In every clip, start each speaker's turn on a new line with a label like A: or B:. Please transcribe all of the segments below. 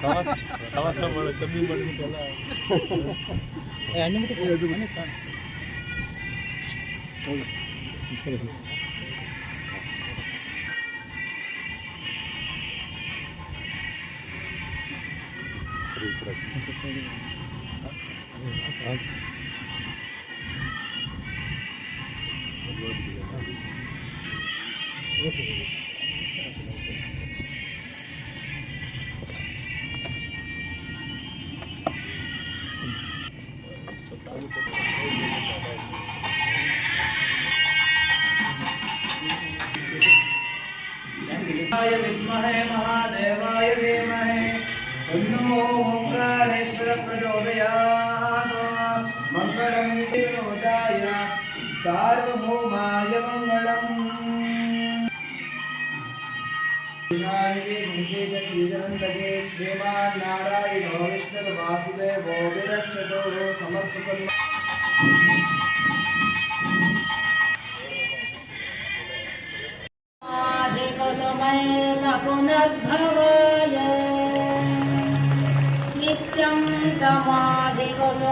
A: ಸವಾಸ ಮಾಡ ಕಮ್ಮಿ
B: Thank you. सार्वभौमाय मङ्गलम् ीजवन्दके श्रीमान्नारायणो विष्णुर्वासुदेवो विरक्षतो समस्तसन्म
C: नित्यं समाधिकसमयेन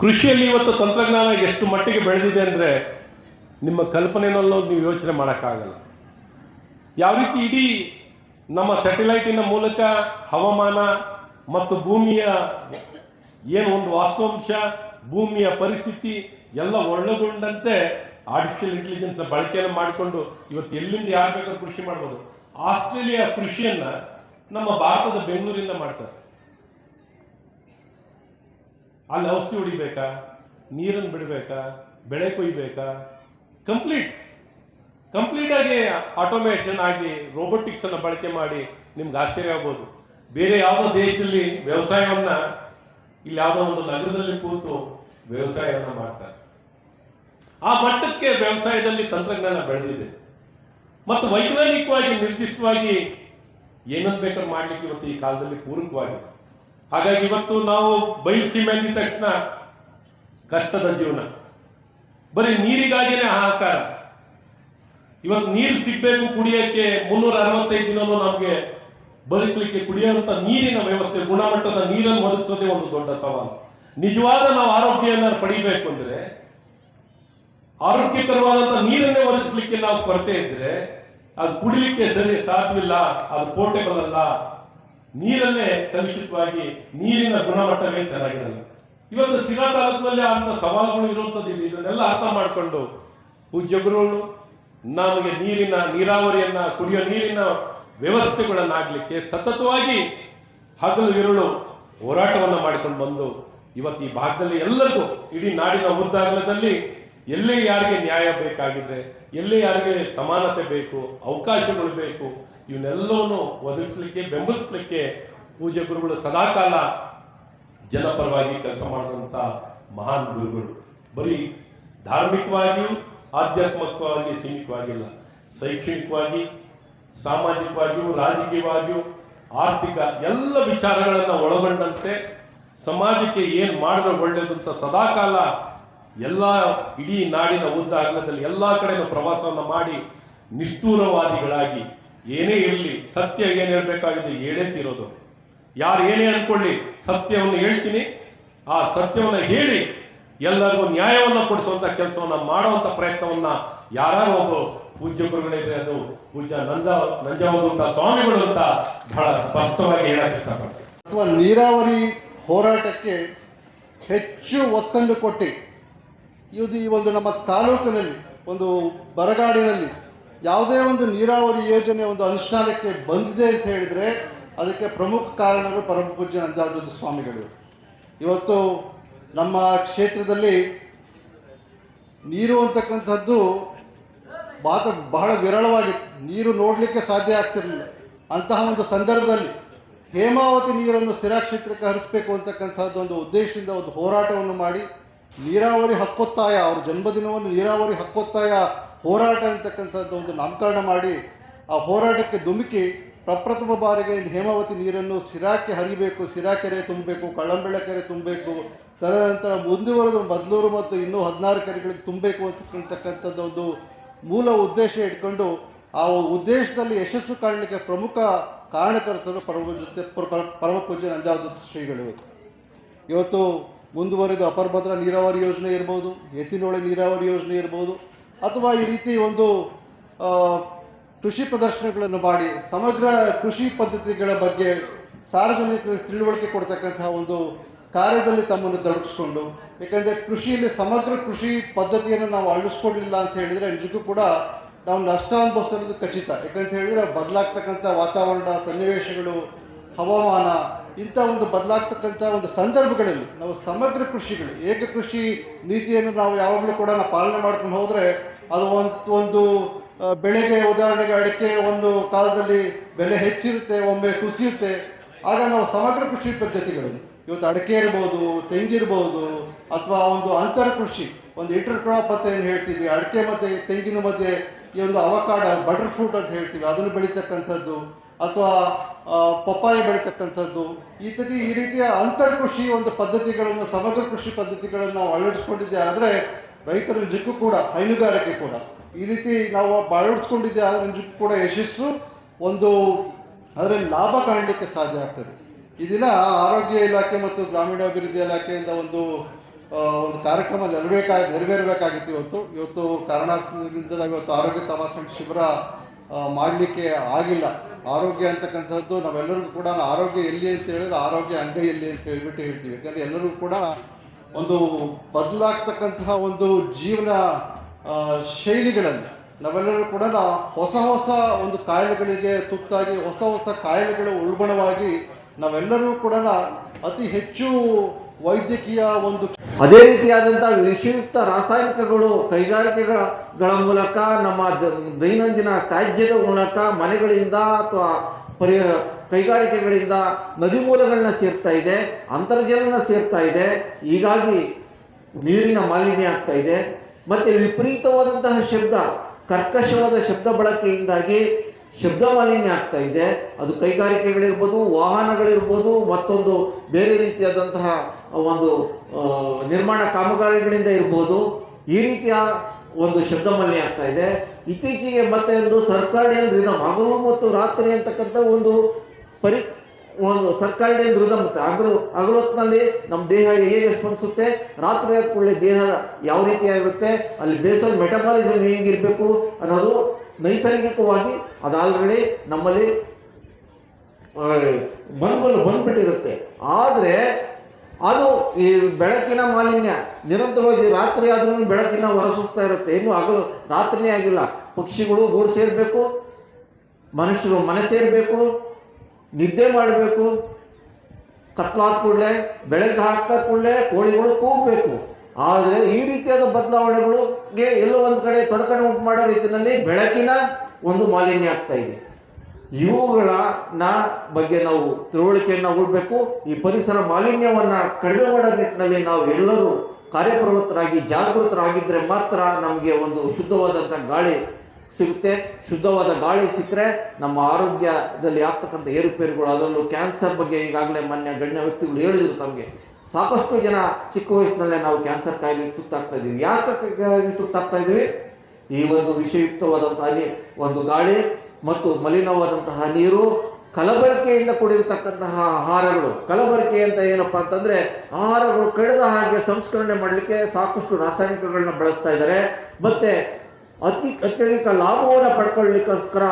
A: ಕೃಷಿಯಲ್ಲಿ ಇವತ್ತು ತಂತ್ರಜ್ಞಾನ ಎಷ್ಟು ಮಟ್ಟಿಗೆ ಬೆಳೆದಿದೆ ಅಂದರೆ ನಿಮ್ಮ ಕಲ್ಪನೆನಲ್ಲೂ ನೀವು ಯೋಚನೆ ಮಾಡೋಕ್ಕಾಗಲ್ಲ. ಯಾವ ರೀತಿ ಇಡೀ ನಮ್ಮ ಸ್ಯಾಟಲೈಟಿನ ಮೂಲಕ ಹವಾಮಾನ ಮತ್ತು ಭೂಮಿಯ ಏನು ಒಂದು ವಾಸ್ತವಾಂಶ, ಭೂಮಿಯ ಪರಿಸ್ಥಿತಿ ಎಲ್ಲ ಒಳಗೊಂಡಂತೆ ಆರ್ಟಿಫಿಷಿಯಲ್ ಇಂಟೆಲಿಜೆನ್ಸ್ನ ಬಳಕೆಯನ್ನು ಮಾಡಿಕೊಂಡು ಇವತ್ತು ಎಲ್ಲಿಂದ ಯಾರು ಬೇಕಾದ್ರೂ ಕೃಷಿ ಮಾಡ್ಬೋದು. ಆಸ್ಟ್ರೇಲಿಯಾ ಕೃಷಿಯನ್ನು ನಮ್ಮ ಭಾರತದ ಬೆಂಗಳೂರಿಂದ ಮಾಡ್ತಾರೆ. ಅಲ್ಲಿ ಔಷಧಿ ಹೊಡಿಬೇಕಾ? ನೀರನ್ನು ಬಿಡಬೇಕಾ? ಬೆಳೆ ಕೊಯ್ಬೇಕಾ? ಕಂಪ್ಲೀಟ್. ಕಂಪ್ಲೀಟ್ ಆಗಿ ಆಟೋಮೇಷನ್ ಆಗಿ ರೋಬೋಟಿಕ್ಸ್ ಅನ್ನು ಬಳಕೆ ಮಾಡಿ ನಿಮ್ಗೆ ಆಶ್ಚರ್ಯ ಆಗ್ಬೋದು. ಬೇರೆ ಯಾವುದೋ ದೇಶದಲ್ಲಿ ವ್ಯವಸಾಯವನ್ನ ಇಲ್ಲಿ ಯಾವುದೋ ಒಂದು ನಗರದಲ್ಲಿ ಕೂತು ವ್ಯವಸಾಯವನ್ನ ಮಾಡ್ತಾರೆ. ಆ ಮಟ್ಟಕ್ಕೆ ವ್ಯವಸಾಯದಲ್ಲಿ ತಂತ್ರಜ್ಞಾನ ಬೆಳೆದಿದೆ. ಮತ್ತು ವೈಜ್ಞಾನಿಕವಾಗಿ ನಿರ್ದಿಷ್ಟವಾಗಿ ಏನನ್ನು ಬೇಕಾದ್ರೂ ಮಾಡ್ಲಿಕ್ಕೆ ಇವತ್ತು ಈ ಕಾಲದಲ್ಲಿ ಪೂರಕವಾಗಿದೆ. ಹಾಗಾಗಿ ಇವತ್ತು ನಾವು ಬಯಲುಸೀಮೆ ಅಂದಿದ ತಕ್ಷಣ ಕಷ್ಟದ ಜೀವನ. ಬರೀ ನೀರಿಗಾಗಿನೇ ಹಾಹಾಕಾರ. ಇವತ್ತು ನೀರು ಸಿಗ್ಬೇಕು ಕುಡಿಯೋಕ್ಕೆ ಮುನ್ನೂರ ಅರವತ್ತೈದು ದಿನವೂ ನಮಗೆ ಬದುಕಲಿಕ್ಕೆ ಕುಡಿಯುವಂಥ ನೀರಿನ ವ್ಯವಸ್ಥೆ, ಗುಣಮಟ್ಟದ ನೀರನ್ನು ಒದಗಿಸೋದೇ ಒಂದು ದೊಡ್ಡ ಸವಾಲು. ನಿಜವಾದ ನಾವು ಆರೋಗ್ಯವನ್ನು ಪಡಿಬೇಕು ಅಂದ್ರೆ, ಆರೋಗ್ಯಕರವಾದಂತ ನೀರನ್ನೇ ಒದಗಿಸ್ಲಿಕ್ಕೆ ನಾವು ಕೊರತೆ ಇದ್ರೆ, ಅದು ಕುಡಿಲಿಕ್ಕೆ ಸರಿ ಸಾಧ್ಯವಿಲ್ಲ ಅದು ಪೋರ್ಟೇಬಲ್ ಅಲ್ಲ ನೀರನ್ನೇ ಕಲುಷಿತವಾಗಿ ನೀರಿನ ಗುಣಮಟ್ಟವೇ ಚೆನ್ನಾಗಿರಲ್ಲ. ಇವತ್ತು ಶಿರಾ ತಾಲೂಕಿನಲ್ಲಿ ಅಂತ ಸವಾಲುಗಳು ಇರುವಂಥದ್ದು ಇದೆ. ಇದನ್ನೆಲ್ಲ ಅರ್ಥ ಮಾಡಿಕೊಂಡು ಪೂಜ್ಯ ಗುರುಗಳು, ನಮಗೆ ನೀರಿನ, ನೀರಾವರಿಯನ್ನ, ಕುಡಿಯೋ ನೀರಿನ ವ್ಯವಸ್ಥೆಗಳನ್ನಾಗಲಿಕ್ಕೆ ಸತತವಾಗಿ ಹಗಲು ಇರುಳು ಹೋರಾಟವನ್ನು ಮಾಡಿಕೊಂಡು ಬಂದು ಇವತ್ತು ಈ ಭಾಗದಲ್ಲಿ ಎಲ್ಲರಿಗೂ, ಇಡೀ ನಾಡಿನ ಉದ್ದಾಗಲದಲ್ಲಿ ಎಲ್ಲೇ ಯಾರಿಗೆ ನ್ಯಾಯ ಬೇಕಾಗಿದ್ರೆ, ಎಲ್ಲೇ ಯಾರಿಗೆ ಸಮಾನತೆ ಬೇಕು, ಅವಕಾಶಗಳು ಬೇಕು ಇವನ್ನೆಲ್ಲವನ್ನು ಒದಗಿಸ್ಲಿಕ್ಕೆ, ಬೆಂಬಲಿಸ್ಲಿಕ್ಕೆ ಪೂಜೆ ಗುರುಗಳು ಸದಾಕಾಲ ಜನಪರವಾಗಿ ಕೆಲಸ ಮಾಡಿದಂಥ ಮಹಾನ್ ಗುರುಗಳು. ಬರೀ ಧಾರ್ಮಿಕವಾಗಿಯೂ ಆಧ್ಯಾತ್ಮಿಕವಾಗಿ ಸೀಮಿತವಾಗಿಲ್ಲ. ಶೈಕ್ಷಣಿಕವಾಗಿ ಸಾಮಾಜಿಕವಾಗಿಯೂ, ರಾಜಕೀಯವಾಗಿಯೂ, ಆರ್ಥಿಕ ಎಲ್ಲ ವಿಚಾರಗಳನ್ನು ಒಳಗೊಂಡಂತೆ ಸಮಾಜಕ್ಕೆ ಏನು ಮಾಡಿದ್ರೆ ಒಳ್ಳೇದು ಅಂತ ಸದಾಕಾಲ ಎಲ್ಲ ಇಡೀ ನಾಡಿನ ಉದ್ದ ಅಗಲದಲ್ಲಿ ಎಲ್ಲ ಕಡೆನೂ ಪ್ರವಾಸವನ್ನು ಮಾಡಿ ನಿಷ್ಠೂರವಾದಿಗಳಾಗಿ ಏನೇ ಇರಲಿ, ಸತ್ಯ ಏನು ಹೇಳಬೇಕಾಗಿದೆ ಹೇಳೇ ತೀರೋದು. ಯಾರು ಏನೇ ಅಂದ್ಕೊಳ್ಳಿ ಸತ್ಯವನ್ನು ಹೇಳ್ತೀನಿ. ಆ ಸತ್ಯವನ್ನು ಹೇಳಿ, ಎಲ್ಲರಿಗೂ ನ್ಯಾಯವನ್ನು ಕೊಡಿಸುವಂಥ ಕೆಲಸವನ್ನು ಮಾಡುವಂತ ಪ್ರಯತ್ನವನ್ನು ಯಾರು ಒಬ್ಬ ಪೂಜ್ಯ ಗುರುಗಳಿದ್ರೆ ಅದು ಪೂಜ್ಯ ನಂದ, ನಂಜಾವಧೂತ ಸ್ವಾಮಿಗಳು ಅಂತ ಬಹಳ ಸ್ಪಷ್ಟವಾಗಿ ಹೇಳಕ್ಕೆ ಇಷ್ಟಪಡ್ತೀನಿ.
D: ಅಥವಾ ನೀರಾವರಿ ಹೋರಾಟಕ್ಕೆ ಹೆಚ್ಚು ಒತ್ತನ್ನು ಕೊಟ್ಟು. ಇದು ಈ ಒಂದು ನಮ್ಮ ತಾಲೂಕಿನಲ್ಲಿ, ಒಂದು ಬರಗಾಡಿನಲ್ಲಿ ಯಾವುದೇ ಒಂದು ನೀರಾವರಿ ಯೋಜನೆ ಒಂದು ಅನುಷ್ಠಾನಕ್ಕೆ ಬಂದಿದೆ ಅಂತ ಹೇಳಿದರೆ ಅದಕ್ಕೆ ಪ್ರಮುಖ ಕಾರಣರು ಪರಮ ಪೂಜ್ಯ ನಂದಾರ್ಜುನ ಸ್ವಾಮಿಗಳು. ಇವತ್ತು ನಮ್ಮ ಕ್ಷೇತ್ರದಲ್ಲಿ ನೀರು ಅಂತಕ್ಕಂಥದ್ದು ಬಾತ ಬಹಳ ವಿರಳವಾಗಿ ನೀರು ನೋಡಲಿಕ್ಕೆ ಸಾಧ್ಯ ಆಗ್ತಿರಲಿಲ್ಲ. ಅಂತಹ ಒಂದು ಸಂದರ್ಭದಲ್ಲಿ ಹೇಮಾವತಿ ನೀರನ್ನು ಸಿರಾ ಕ್ಷೇತ್ರಕ್ಕೆ ಹರಿಸಬೇಕು ಅಂತಕ್ಕಂಥದ್ದು ಒಂದು ಉದ್ದೇಶದಿಂದ ಒಂದು ಹೋರಾಟವನ್ನು ಮಾಡಿ ನೀರಾವರಿ ಹಕ್ಕೊತ್ತಾಯ, ಅವ್ರ ಜನ್ಮದಿನವನ್ನು ನೀರಾವರಿ ಹಕ್ಕೊತ್ತಾಯ ಹೋರಾಟ ಅಂತಕ್ಕಂಥದ್ದು ಒಂದು ನಾಮಕರಣ ಮಾಡಿ ಆ ಹೋರಾಟಕ್ಕೆ ಧುಮುಕಿ ಪ್ರಪ್ರಥಮ ಬಾರಿಗೆ ಹೇಮಾವತಿ ನೀರನ್ನು ಸಿರಾಕ್ಕೆ ಹರಿಬೇಕು ಸಿರಾ ಕೆರೆ ತುಂಬಬೇಕು ಕಳ್ಳಂಬೆಳ ಕೆರೆ ತುಂಬಬೇಕು, ತದನಂತರ ಮುಂದುವರೆದು ಬದಲೂರು ಮತ್ತು ಇನ್ನೂ ಹದಿನಾರು ಕೆರೆಗಳಿಗೆ ತುಂಬಬೇಕು ಅಂತಕ್ಕಂಥದ್ದು ಒಂದು ಮೂಲ ಉದ್ದೇಶ ಇಟ್ಕೊಂಡು ಆ ಉದ್ದೇಶದಲ್ಲಿ ಯಶಸ್ಸು ಕಾಣಲಿಕ್ಕೆ ಪ್ರಮುಖ ಕಾರಣಕರ್ತರು ಪರಮ ಜೊತೆ ಪರ- ಪರಮ ಪೂಜೆ ನಂಜಾವತ ಶ್ರೀಗಳು ಇವತ್ತು ಮುಂದುವರೆದು ಅಪರ್ಭದ್ರ ನೀರಾವರಿ ಯೋಜನೆ ಇರ್ಬೋದು, ಎತ್ತಿನೊಳೆ ನೀರಾವರಿ ಯೋಜನೆ ಇರ್ಬೋದು ಅಥವಾ ಈ ರೀತಿ ಒಂದು ಕೃಷಿ ಪ್ರದರ್ಶನಗಳನ್ನು ಮಾಡಿ ಸಮಗ್ರ ಕೃಷಿ ಪದ್ಧತಿಗಳ ಬಗ್ಗೆ ಸಾರ್ವಜನಿಕರಿಗೆ ತಿಳುವಳಿಕೆ ಕೊಡ್ತಕ್ಕಂತಹ ಒಂದು ಕಾರ್ಯದಲ್ಲಿ ತಮ್ಮನ್ನು ತೊಡಗಿಸ್ಕೊಂಡು ಯಾಕಂದರೆ ಕೃಷಿಯಲ್ಲಿ ಸಮಗ್ರ ಕೃಷಿ ಪದ್ಧತಿಯನ್ನು ನಾವು ಅಳಿಸ್ಕೊಡ್ಲಿಲ್ಲ ಅಂತ ಹೇಳಿದರೆ ನಿಜಕ್ಕೂ ಕೂಡ ನಾವು ನಷ್ಟ ಅನುಭವಿಸೋದು ಖಚಿತ. ಯಾಕಂತ ಹೇಳಿದರೆ ಬದಲಾಗ್ತಕ್ಕಂಥ ವಾತಾವರಣ, ಸನ್ನಿವೇಶಗಳು, ಹವಾಮಾನ ಇಂಥ ಒಂದು ಬದಲಾಗ್ತಕ್ಕಂಥ ಒಂದು ಸಂದರ್ಭಗಳಲ್ಲಿ ನಾವು ಸಮಗ್ರ ಕೃಷಿಗಳು, ಏಕ ಕೃಷಿ ನೀತಿಯನ್ನು ನಾವು ಯಾವಾಗಲೂ ಕೂಡ ನಾವು ಪಾಲನೆ ಮಾಡ್ಕೊಂಡು ಹೋದರೆ ಅದು ಒಂದು ಒಂದು ಬೆಳೆಗೆ ಉದಾಹರಣೆಗೆ ಅಡಿಕೆ ಒಂದು ಕಾಲದಲ್ಲಿ ಬೆಲೆ ಹೆಚ್ಚಿರುತ್ತೆ, ಒಮ್ಮೆ ಕುಸಿಯುತ್ತೆ. ಆಗ ನಾವು ಸಮಗ್ರ ಕೃಷಿ ಪದ್ಧತಿಗಳು ಇವತ್ತು ಅಡಿಕೆ ಇರ್ಬೋದು ತೆಂಗಿರ್ಬೋದು ಅಥವಾ ಒಂದು ಅಂತರ ಕೃಷಿ, ಒಂದು ಇಂಟರ್ ಕ್ರಾಪ್ ಅಂತ ಏನು ಹೇಳ್ತೀವಿ ಅಡಿಕೆ ಮತ್ತು ತೆಂಗಿನ ಮಧ್ಯೆ ಈ ಒಂದು ಅವಕಾಡ ಬಟರ್ ಫ್ರೂಟ್ ಅಂತ ಹೇಳ್ತೀವಿ, ಅದನ್ನು ಬೆಳೀತಕ್ಕಂಥದ್ದು. ಅಥವಾ ಪಪ್ಪಾಯ ಬೆಳೀತಕ್ಕಂಥದ್ದು, ಈ ರೀತಿ ಈ ರೀತಿಯ ಅಂತರ್ ಕೃಷಿ ಒಂದು ಪದ್ಧತಿಗಳನ್ನು, ಸಮಗ್ರ ಕೃಷಿ ಪದ್ಧತಿಗಳನ್ನು ನಾವು ಅಳವಡಿಸ್ಕೊಂಡಿದ್ದೆ ಆದರೆ ರೈತರ ನಿಜಕ್ಕೂ ಕೂಡ ಹೈನುಗಾರಿಕೆ ಕೂಡ. ಈ ರೀತಿ ನಾವು ಅಳವಡಿಸ್ಕೊಂಡಿದ್ದೆ ಆದರೆ ನಿಜಕ್ಕೂ ಕೂಡ ಯಶಸ್ಸು ಒಂದು ಅದರಲ್ಲಿ ಲಾಭ ಕಾಣಲಿಕ್ಕೆ ಸಾಧ್ಯ ಆಗ್ತದೆ. ಈ ಆರೋಗ್ಯ ಇಲಾಖೆ ಮತ್ತು ಗ್ರಾಮೀಣಾಭಿವೃದ್ಧಿ ಇಲಾಖೆಯಿಂದ ಒಂದು ಒಂದು ಕಾರ್ಯಕ್ರಮ ನೆರವೇರ್ಬೇಕಾಗಿ ನೆರವೇರಬೇಕಾಗಿತ್ತು ಇವತ್ತು. ಇವತ್ತು ಕಾರಣಾರ್ಥದಿಂದ ಇವತ್ತು ಆರೋಗ್ಯ ತಪಾಸಣೆ ಶಿಬಿರ ಮಾಡಲಿಕ್ಕೆ ಆಗಿಲ್ಲ. ಆರೋಗ್ಯ ಅಂತಕ್ಕಂಥದ್ದು, ನಾವೆಲ್ಲರಿಗೂ ಕೂಡ ಆರೋಗ್ಯ ಎಲ್ಲಿ ಅಂತ ಹೇಳಿದ್ರೆ ಆರೋಗ್ಯ ಅಂಗೈಯಲ್ಲಿ ಅಂತ ಹೇಳ್ಬಿಟ್ಟು ಹೇಳ್ತೀವಿ. ಯಾಕಂದರೆ ಎಲ್ಲರಿಗೂ ಕೂಡ ಒಂದು ಬದಲಾಗ್ತಕ್ಕಂತಹ ಒಂದು ಜೀವನ ಶೈಲಿಗಳನ್ನು ನಾವೆಲ್ಲರೂ ಕೂಡ ಹೊಸ ಹೊಸ ಒಂದು ಕಾಯಿಲೆಗಳಿಗೆ ತುತ್ತಾಗಿ, ಹೊಸ ಹೊಸ ಕಾಯಿಲೆಗಳು ಉಲ್ಬಣವಾಗಿ ನಾವೆಲ್ಲರೂ ಕೂಡ ಅತಿ ಹೆಚ್ಚು ವೈದ್ಯಕೀಯ ಒಂದು
E: ಅದೇ ರೀತಿಯಾದಂಥ ವಿಷಯುಕ್ತ ರಾಸಾಯನಿಕಗಳು ಕೈಗಾರಿಕೆಗಳ ಮೂಲಕ ನಮ್ಮ ದೈನಂದಿನ ತ್ಯಾಜ್ಯದ ಮೂಲಕ ಮನೆಗಳಿಂದ ಅಥವಾ ಪರಿ ಕೈಗಾರಿಕೆಗಳಿಂದ ನದಿ ಮೂಲಗಳನ್ನ ಸೇರ್ತಾ ಇದೆ, ಅಂತರ್ಜಲನ ಸೇರ್ತಾ ಇದೆ, ಹೀಗಾಗಿ ನೀರಿನ ಮಾಲಿನ್ಯ ಆಗ್ತಾ ಇದೆ. ಮತ್ತು ವಿಪರೀತವಾದಂತಹ ಶಬ್ದ, ಕರ್ಕಶವಾದ ಶಬ್ದ ಬಳಕೆಯಿಂದಾಗಿ ಶಬ್ದ ಮಾಲಿನ್ಯ ಆಗ್ತಾ ಇದೆ. ಅದು ಕೈಗಾರಿಕೆಗಳಿರ್ಬೋದು, ವಾಹನಗಳಿರ್ಬೋದು, ಮತ್ತೊಂದು ಬೇರೆ ರೀತಿಯಾದಂತಹ ಒಂದು ನಿರ್ಮಾಣ ಕಾಮಗಾರಿಗಳಿಂದ ಇರ್ಬೋದು. ಈ ರೀತಿಯ ಒಂದು ಶಬ್ದ ಮಾಲಿನ್ಯ ಆಗ್ತಾ ಇದೆ. ಇತ್ತೀಚೆಗೆ ಮತ್ತೆ ಒಂದು ಸರ್ಕಾರಿ ರಿದಮ್, ಹಗಲು ಮತ್ತು ರಾತ್ರಿ ಅಂತಕ್ಕಂಥ ಒಂದು ಪರಿ, ಒಂದು ಸರ್ಕಾರಿಯಲ್ ರಿದಮ್ ಹಗಲು ಹಗಲೊತ್ತಿನಲ್ಲಿ ನಮ್ಮ ದೇಹ ಹೇಗೆ ಸ್ಪಂದಿಸುತ್ತೆ, ರಾತ್ರಿ ಕೂಡಲೇ ದೇಹ ಯಾವ ರೀತಿಯಾಗಿರುತ್ತೆ, ಅಲ್ಲಿ ಬೇಸಲ್ ಮೆಟಬಾಲಿಸಮ್ ಹೇಗಿರಬೇಕು ಅನ್ನೋದು ನೈಸರ್ಗಿಕವಾಗಿ ಅದು ಆಲ್ರೆಡಿ ನಮ್ಮಲ್ಲಿ ಬಂದ್ಬಲ್ ಬಂದ್ಬಿಟ್ಟಿರುತ್ತೆ. ಆದರೆ ಅದು ಈ ಬೆಳಕಿನ ಮಾಲಿನ್ಯ, ನಿರಂತರವಾಗಿ ರಾತ್ರಿ ಆದ್ರೂ ಬೆಳಕಿನ ಹೊರಸೂಸ್ತಾ ಇರುತ್ತೆ. ಇನ್ನು ಆಗಲು ರಾತ್ರಿನೇ ಆಗಿಲ್ಲ. ಪಕ್ಷಿಗಳು ಗೂಡು ಸೇರಬೇಕು, ಮನುಷ್ಯರು ಮನೆ ಸೇರಬೇಕು, ನಿದ್ದೆ ಮಾಡಬೇಕು. ಕತ್ಲಾದ ಕೂಡಲೇ ಬೆಳಗ್ಗೆ ಹಾಕ್ತಾ ಕೂಡಲೇ ಕೋಳಿಗಳು ಕೂಗಬೇಕು. ಆದರೆ ಈ ರೀತಿಯಾದ ಬದಲಾವಣೆಗಳಿಗೆ ಎಲ್ಲೋ ಒಂದು ಕಡೆ ತೊಡಕನ್ನು ಉಂಟು ಮಾಡೋ ರೀತಿಯಲ್ಲಿ ಬೆಳಕಿನ ಒಂದು ಮಾಲಿನ್ಯ ಆಗ್ತಾ ಇದೆ. ನಾ ಬಗ್ಗೆ ನಾವು ತಿಳುವಳಿಕೆಯನ್ನು ಕೊಡಬೇಕು ಈ ಪರಿಸರ ಮಾಲಿನ್ಯವನ್ನು ಕಡಿಮೆ ಮಾಡೋ ನಿಟ್ಟಿನಲ್ಲಿ ನಾವು ಎಲ್ಲರೂ ಕಾರ್ಯಪ್ರವೃತ್ತರಾಗಿ ಜಾಗೃತರಾಗಿದ್ದರೆ ಮಾತ್ರ ನಮಗೆ ಒಂದು ಶುದ್ಧವಾದಂಥ ಗಾಳಿ ಸಿಗುತ್ತೆ. ಶುದ್ಧವಾದ ಗಾಳಿ ಸಿಕ್ಕರೆ ನಮ್ಮ ಆರೋಗ್ಯದಲ್ಲಿ ಆಗ್ತಕ್ಕಂಥ ಏರುಪೇರುಗಳು, ಅದರಲ್ಲೂ ಕ್ಯಾನ್ಸರ್ ಬಗ್ಗೆ ಈಗಾಗಲೇ ಮಾನ್ಯ ಗಣ್ಯ ವ್ಯಕ್ತಿಗಳು ಹೇಳಿದ್ರು ತಮಗೆ. ಸಾಕಷ್ಟು ಜನ ಚಿಕ್ಕ ವಯಸ್ಸಿನಲ್ಲೇ ನಾವು ಕ್ಯಾನ್ಸರ್ ಕಾಯಿಲೆಗೆ ತುತ್ತಾಗ್ತಾ ಇದ್ದೀವಿ. ಯಾಕೆ ತುತ್ತಾಗ್ತಾ ಇದ್ದೀವಿ? ಈ ಒಂದು ವಿಷಯುಕ್ತವಾದಂತಹ ಒಂದು ಗಾಳಿ ಮತ್ತು ಮಲಿನವಾದಂತಹ ನೀರು, ಕಲಬರಿಕೆಯಿಂದ ಕೂಡಿರತಕ್ಕಂತಹ ಆಹಾರಗಳು ಕಲಬರಿಕೆ ಅಂತ ಏನಪ್ಪಾ ಅಂತಂದ್ರೆ ಆಹಾರಗಳು ಕಡಿದ ಹಾಗೆ ಸಂಸ್ಕರಣೆ ಮಾಡಲಿಕ್ಕೆ ಸಾಕಷ್ಟು ರಾಸಾಯನಿಕಗಳನ್ನ ಬಳಸ್ತಾ ಇದ್ದಾರೆ. ಮತ್ತೆ ಅತಿ ಅತ್ಯಧಿಕ ಲಾಭವನ್ನು ಪಡ್ಕೊಳ್ಳಿಕ್ಕೋಸ್ಕರ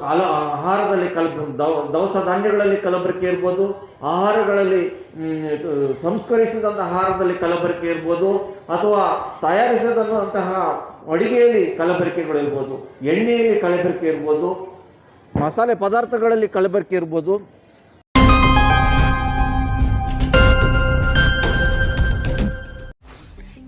E: ಕಾಲ, ಆಹಾರದಲ್ಲಿ ಕಲ ದವ- ದವಸ ಧಾನ್ಯಗಳಲ್ಲಿ ಕಲಬೆರಕೆ ಇರ್ಬೋದು, ಆಹಾರಗಳಲ್ಲಿ ಸಂಸ್ಕರಿಸಿದಂಥ ಆಹಾರದಲ್ಲಿ ಕಲಬೆರಕೆ ಇರ್ಬೋದು, ಅಥವಾ ತಯಾರಿಸಿದಂತಹ ಅಡುಗೆಯಲ್ಲಿ ಕಲಬೆರಕೆಗಳು ಇರ್ಬೋದು, ಎಣ್ಣೆಯಲ್ಲಿ ಕಲಬೆರಕೆ ಇರ್ಬೋದು, ಮಸಾಲೆ ಪದಾರ್ಥಗಳಲ್ಲಿ ಕಲಬೆರಕೆ ಇರ್ಬೋದು